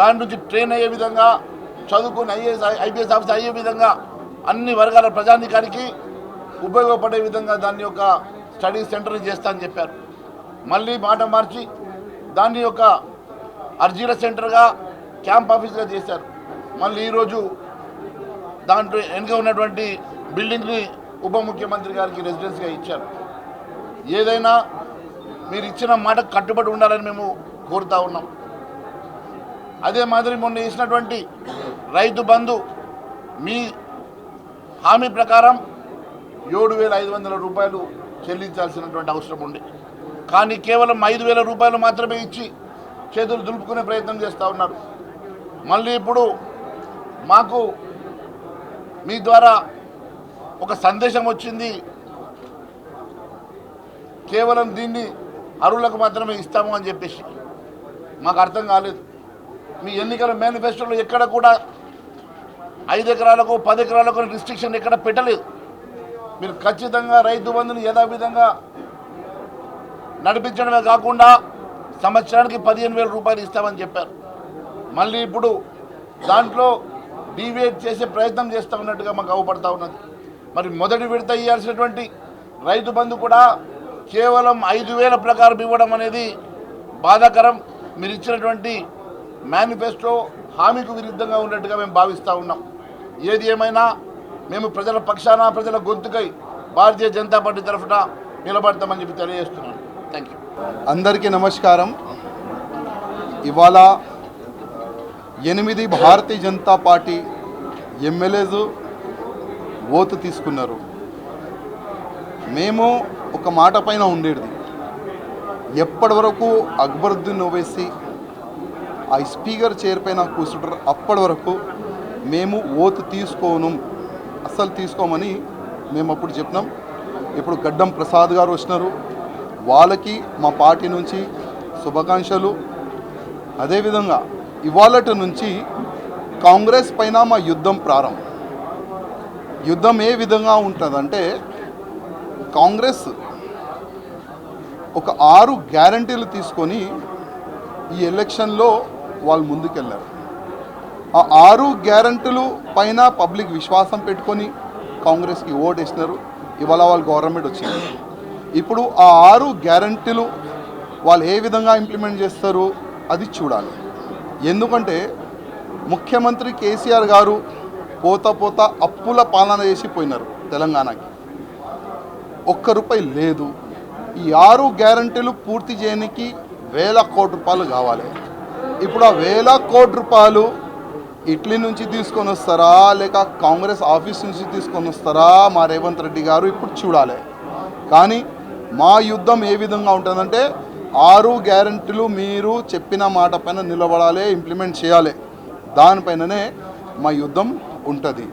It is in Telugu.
దాని నుంచి ట్రైన్ అయ్యే విధంగా చదువుకుని ఐఏఎస్ ఐపీఎస్ ఆఫీసర్ అయ్యే విధంగా అన్ని వర్గాల ప్రజానికానికి ఉపయోగపడే విధంగా దాని యొక్క స్టడీ సెంటర్ చేస్తా అని చెప్పారు. మళ్ళీ మాట మార్చి దాన్ని యొక్క అర్జీల సెంటర్గా క్యాంప్ ఆఫీస్గా చేశారు. మళ్ళీ ఈరోజు దాంట్లో వెనుక ఉన్నటువంటి బిల్డింగ్ని ఉప ముఖ్యమంత్రి గారికి రెసిడెన్స్గా ఇచ్చారు. ఏదైనా మీరు ఇచ్చిన మాటకు కట్టుబడి ఉండాలని మేము కోరుతా ఉన్నాం. అదే మాదిరి మొన్న ఇచ్చినటువంటి రైతు బంధు మీ హామీ ప్రకారం ఏడు వేల ఐదు వందల రూపాయలు చెల్లించాల్సినటువంటి అవసరం ఉంది. కానీ కేవలం ఐదు వేల రూపాయలు మాత్రమే ఇచ్చి చేతులు దులుపుకునే ప్రయత్నం చేస్తూ ఉన్నారు. మళ్ళీ ఇప్పుడు మాకు మీ ద్వారా ఒక సందేశం వచ్చింది. కేవలం దీన్ని అరువులకు మాత్రమే ఇస్తాము అని చెప్పేసి. మాకు అర్థం కాలేదు. మీ ఎన్నికల మేనిఫెస్టోలో ఎక్కడ కూడా ఐదు ఎకరాలకు పది ఎకరాలకు రిస్ట్రిక్షన్ ఎక్కడ పెట్టలేదు. మీరు ఖచ్చితంగా రైతు బంధుని యథావిధంగా నడిపించడమే కాకుండా సంవత్సరానికి పదిహేను వేల రూపాయలు ఇస్తామని చెప్పారు. మళ్ళీ ఇప్పుడు దాంట్లో డీవియేట్ చేసే ప్రయత్నం చేస్తూ ఉన్నట్టుగా మాకు అవపడతా ఉన్నది. మరి మొదటి విడత ఇవ్వాల్సినటువంటి రైతు బంధు కూడా కేవలం ఐదు వేల ప్రకారం ఇవ్వడం అనేది బాధాకరం. మీరు ఇచ్చినటువంటి మేనిఫెస్టో హామీకు విరుద్ధంగా ఉన్నట్టుగా మేము భావిస్తూ ఉన్నాం. ఏది ఏమైనా మేము ప్రజల పక్షాన ప్రజల గొంతుకై భారతీయ జనతా పార్టీ తరఫున నిలబడతామని చెప్పి తెలియజేస్తున్నాను. థ్యాంక్ యూ అందరికీ నమస్కారం. ఇవాళ ఎనిమిది భారతీయ జనతా పార్టీ ఎమ్మెల్యేలు ఓతు తీసుకున్నారు. మేము ఒక మాట పైన ఉండేది. ఎప్పటి వరకు అక్బరుద్దీన్ ఓవైసీ ఆ స్పీకర్ చైర్ పైన కూర్చుంటారు. అప్పటి వరకు మేము ఓతు తీసుకోను అస్సలు తీసుకోమని మేము అప్పుడు చెప్పినాం. ఇప్పుడు గడ్డం ప్రసాద్ గారు వచ్చినారు. వాళ్ళకి మా పార్టీ నుంచి శుభాకాంక్షలు. అదేవిధంగా ఇవాళటి నుంచి కాంగ్రెస్ పైన మా యుద్ధం ప్రారంభం. యుద్ధం ఏ విధంగా ఉంటుందంటే కాంగ్రెస్ ఒక ఆరు గ్యారంటీలు తీసుకొని ఈ ఎలక్షన్లో వాళ్ళు ముందుకెళ్ళారు. ఆ ఆరు గ్యారంటీలు పైన పబ్లిక్ విశ్వాసం పెట్టుకొని కాంగ్రెస్కి ఓటేసినారు. ఇవాళ వాళ్ళు గవర్నమెంట్ వచ్చింది. ఇప్పుడు ఆ ఆరు గ్యారంటీలు వాళ్ళు ఏ విధంగా ఇంప్లిమెంట్ చేస్తారు అది చూడాలి. ఎందుకంటే ముఖ్యమంత్రి కేసీఆర్ గారు పోత పోత అప్పుల పాలన చేసి పోయినారు తెలంగాణకి. ఒక్క రూపాయి లేదు. ఈ ఆరు గ్యారంటీలు పూర్తి చేయడానికి వేల కోటి రూపాయలు కావాలి. ఇప్పుడు ఆ వేల కోటి రూపాయలు ఇట్లీ నుంచి తీసుకొని వస్తారా? లేక కాంగ్రెస్ ఆఫీస్ నుంచి తీసుకొని వస్తారా? మా రేవంత్ రెడ్డి గారు ఇప్పుడు చూడాలి. కానీ మా యుద్ధం ఏ విధంగా ఉంటుందంటే ఆరు గ్యారంటీలు మీరు చెప్పిన మాట పైన నిలబడాలి ఇంప్లిమెంట్ చేయాలి. దానిపైననే మా యుద్ధం ఉంటుంది.